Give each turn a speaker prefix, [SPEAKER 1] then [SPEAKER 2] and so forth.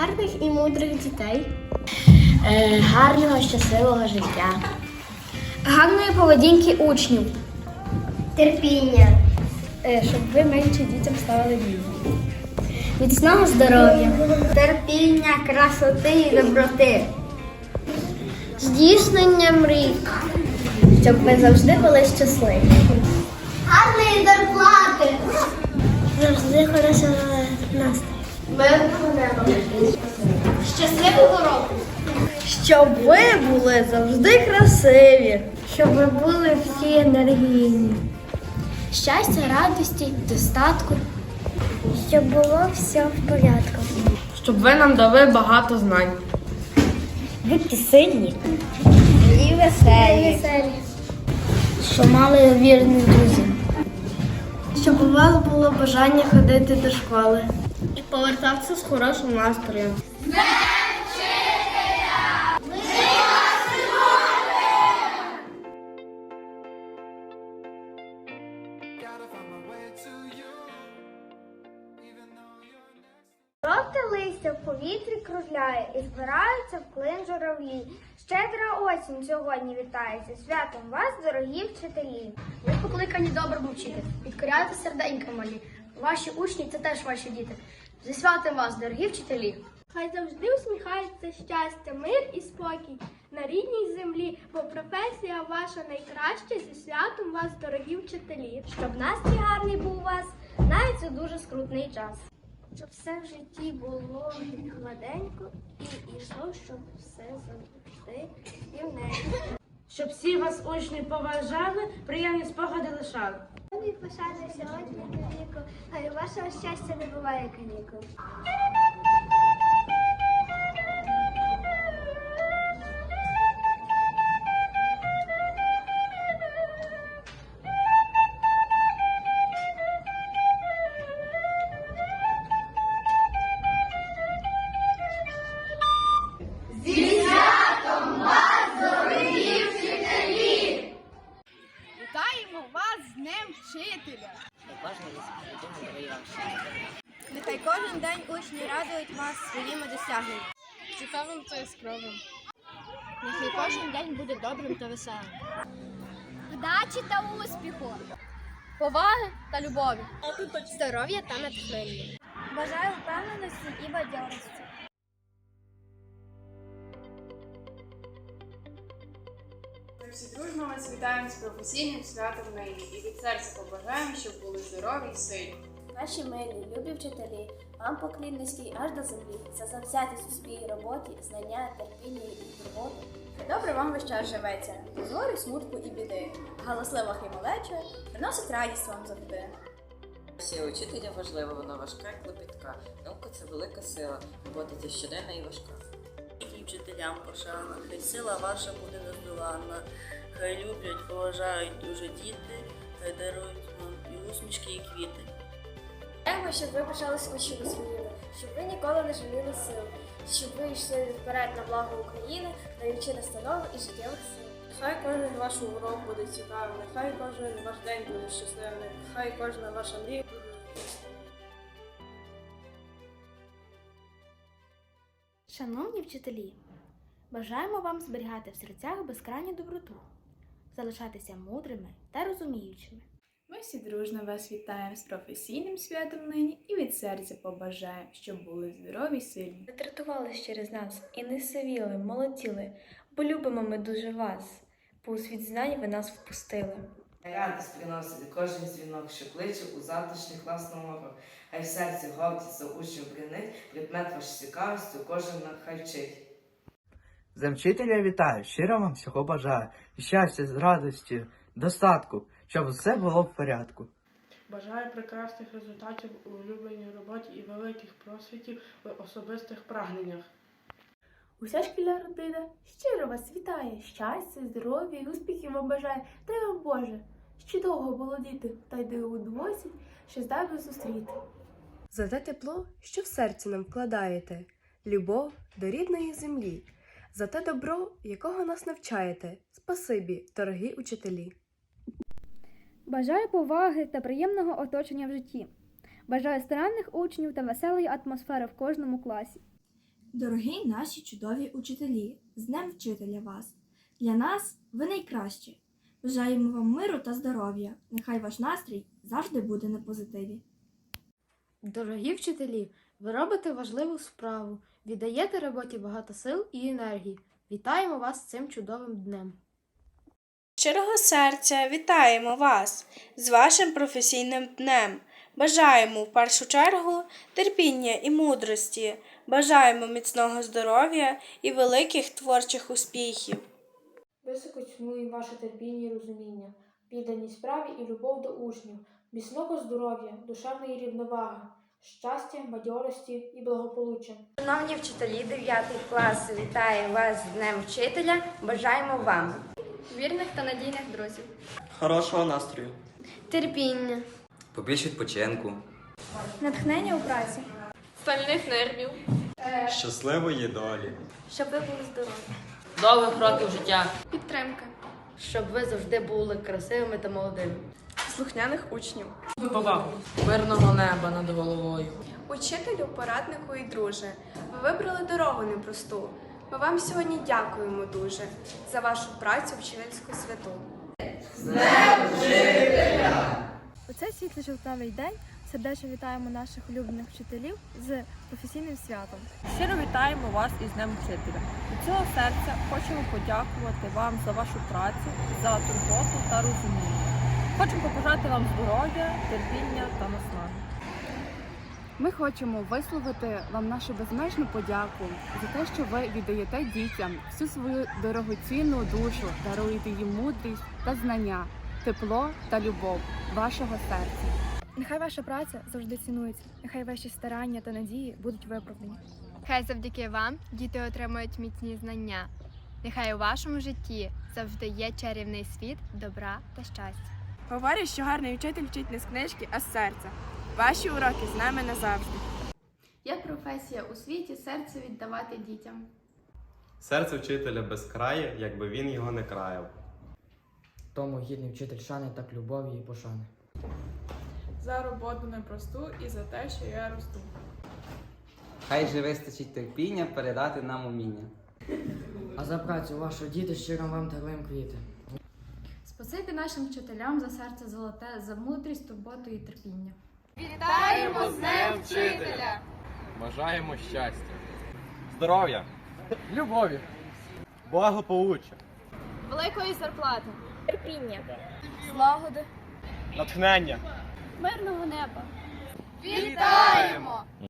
[SPEAKER 1] гарних і мудрих дітей,
[SPEAKER 2] Е, гарного, щасливого життя.
[SPEAKER 1] гарної поведінки учнів, терпіння,
[SPEAKER 2] Е, щоб ви менше дітям ставили бій. Міцного здоров'я.
[SPEAKER 1] терпіння, красоти і доброти, здійснення мрій,
[SPEAKER 2] Щоб ви завжди були щасливі.
[SPEAKER 1] гарної зарплати,
[SPEAKER 2] Завжди хорошого настрою.
[SPEAKER 1] Мирного неба, щасливого року,
[SPEAKER 2] Щоб ви були завжди красиві. Щоб ви були всі енергійні.
[SPEAKER 1] щастя, радості, достатку,
[SPEAKER 2] Щоб було все в порядку.
[SPEAKER 3] Щоб ви нам дали багато знань.
[SPEAKER 2] Будьте сильні і веселі. Що мали вірних друзів.
[SPEAKER 1] щоб у вас було бажання ходити до школи.
[SPEAKER 3] І повертатися з хорошим настроєм.
[SPEAKER 4] Жовте листя в повітрі кружляє і збираються в клин журавлі. Щедра осінь сьогодні вітається. Святом вас, дорогі вчителі.
[SPEAKER 5] Ви покликані доброму вчити, підкоряйте серденька малі. Ваші учні це теж ваші діти. Зі святом вас, дорогі вчителі.
[SPEAKER 4] Хай завжди усміхається щастя, мир і спокій на рідній землі, бо професія ваша найкраща. Зі святом вас, дорогі вчителі. Щоб настрій гарний був у вас, навіть у дуже скрутний час. Щоб все в житті було гладенько і йшло, щоб все завжди рівненько.
[SPEAKER 3] Щоб всі вас учні поважали, приємні спогади лишали.
[SPEAKER 4] Мені пошани сьогодні віку, хай у вашого щастя не буває канікул.
[SPEAKER 6] Учні радують вас своїми досягненнями. Цікавим та яскравим. Нехай кожен день буде добрим та веселим.
[SPEAKER 4] Вдачі та успіху!
[SPEAKER 6] Поваги та любові.
[SPEAKER 4] Здоров'я та натхнення! Бажаю впевненості і бадьорості!
[SPEAKER 7] Ми всі дружно вас вітаємо з професійним святом нині і від серця побажаємо, щоб були здорові і сильні.
[SPEAKER 8] Наші милі, любі вчителі, вам поклін низький аж до землі, за завзятість у своїй роботі, знання, терпіння і турботу. Добре вам весь час живеться, без смутку і біди. Галаслива хималеча приносить радість вам завжди.
[SPEAKER 9] Всі учителя важлива, вона важка і клопітка. Наука це велика сила, робота це щоденна і важка.
[SPEAKER 10] І вчителям пошана, хай сила ваша буде нездоланна, хай люблять, поважають дуже діти, хай дарують вам і усмішки, і квіти.
[SPEAKER 8] Бажаємо, щоб ви пишалися учнями своїми, щоб ви ніколи не жаліли сил, щоб ви йшли вперед на благо України, даючи настанови і життєвих сил.
[SPEAKER 7] Хай кожен ваш урок буде цікавим, нехай кожен ваш день буде щасливим, нехай кожна ваша мрія буде.
[SPEAKER 11] Шановні вчителі, бажаємо вам зберігати в серцях безкрайню доброту, залишатися мудрими та розуміючими.
[SPEAKER 12] Ми всі дружно вас вітаємо з професійним святом нині і від серця побажаємо, щоб були здорові й сильні.
[SPEAKER 11] Ви дратувались через нас і не сивіли, молоділи, бо любимо ми дуже вас, бо у світ знань ви нас впустили.
[SPEAKER 9] Радість приносить кожен дзвінок, що кличе у затишний класний урок. Хай в серці гордість за учнів бринить, предмет ваш цікавістю кожен нехай вчить.
[SPEAKER 13] За вчителя вітаю, щиро вам всього бажаю. Щастя, з радості, достатку, щоб все було в порядку.
[SPEAKER 7] Бажаю прекрасних результатів у улюбленій роботі і великих просвітів в особистих прагненнях.
[SPEAKER 11] Уся шкільна родина щиро вас вітає, щастя, здоров'я і успіхів вам бажає, дай вам Боже, ще довго було діти, та й де у досить, що здавна зустріти.
[SPEAKER 6] За те тепло, що в серці нам вкладаєте, любов до рідної землі, за те добро, якого нас навчаєте. Спасибі, дорогі учителі.
[SPEAKER 4] Бажаю поваги та приємного оточення в житті. Бажаю старанних учнів та веселої атмосфери в кожному класі.
[SPEAKER 2] Дорогі наші чудові учителі, з Днем вчителя вас! Для нас ви найкращі. Бажаємо вам миру та здоров'я. Нехай ваш настрій завжди буде на позитиві.
[SPEAKER 14] Дорогі вчителі, ви робите важливу справу, віддаєте роботі багато сил і енергії. Вітаємо вас з цим чудовим днем.
[SPEAKER 15] Щирого серця вітаємо вас з вашим професійним днем. Бажаємо в першу чергу терпіння і мудрості. Бажаємо міцного здоров'я і великих творчих успіхів.
[SPEAKER 14] Високо ціную ваше терпіння і розуміння, відданість справі і любов до учнів, міцного здоров'я, душевної рівноваги, щастя, бадьорості і благополуччя.
[SPEAKER 1] Шановні вчителі 9 класу, вітаю вас з Днем вчителя. Бажаємо вам
[SPEAKER 16] Вірних та надійних друзів.
[SPEAKER 17] Хорошого настрою.
[SPEAKER 18] Терпіння.
[SPEAKER 17] Побільше відпочинку.
[SPEAKER 16] Натхнення у праці.
[SPEAKER 19] Стальних нервів.
[SPEAKER 17] Щасливої долі.
[SPEAKER 18] Щоб ви були здорові.
[SPEAKER 10] Довгих років життя,
[SPEAKER 16] Підтримка.
[SPEAKER 10] щоб ви завжди були красивими та молодими.
[SPEAKER 11] Слухняних учнів.
[SPEAKER 10] Повагу. Мирного неба над головою.
[SPEAKER 20] Учителю, пораднику і друже, ви вибрали дорогу непросту. Ми вам сьогодні дякуємо дуже за вашу працю в вчительську святу.
[SPEAKER 2] У цей світлий жовтневий день сердечно вітаємо наших улюблених вчителів з професійним святом.
[SPEAKER 21] Щиро вітаємо вас із Днем Вчителя. Від цього серця хочемо подякувати вам за вашу працю, за турботу та розуміння. Хочемо побажати вам здоров'я, терпіння та наснаги.
[SPEAKER 22] Ми хочемо висловити вам нашу безмежну подяку за те, що ви віддаєте дітям всю свою дорогоцінну душу, даруєте їм мудрість та знання, тепло та любов вашого серця.
[SPEAKER 2] Нехай ваша праця завжди цінується, нехай ваші старання та надії будуть виправдані.
[SPEAKER 16] Хай завдяки вам діти отримують міцні знання. Нехай у вашому житті завжди є чарівний світ добра та щастя.
[SPEAKER 11] Говорять, що гарний вчитель вчить не з книжки, а з серця. Ваші уроки з нами назавжди.
[SPEAKER 23] Є професія у світі серце віддавати дітям.
[SPEAKER 17] Серце вчителя безкрає, якби він його не краяв.
[SPEAKER 10] Тому гідний вчитель шани так любові і пошани.
[SPEAKER 11] За роботу непросту і за те, що я росту.
[SPEAKER 24] Хай же вистачить терпіння передати нам уміння.
[SPEAKER 10] А за працю вашу діти щиро вам даруємо квіти.
[SPEAKER 23] Спасибі нашим вчителям за серце золоте, за мудрість, турботу і терпіння.
[SPEAKER 25] Вітаємо з Днем вчителя!
[SPEAKER 17] Бажаємо щастя, здоров'я, любові, благополуччя,
[SPEAKER 23] Великої зарплати,
[SPEAKER 16] Терпіння.
[SPEAKER 23] злагоди,
[SPEAKER 17] натхнення.
[SPEAKER 23] мирного неба.
[SPEAKER 25] Вітаємо!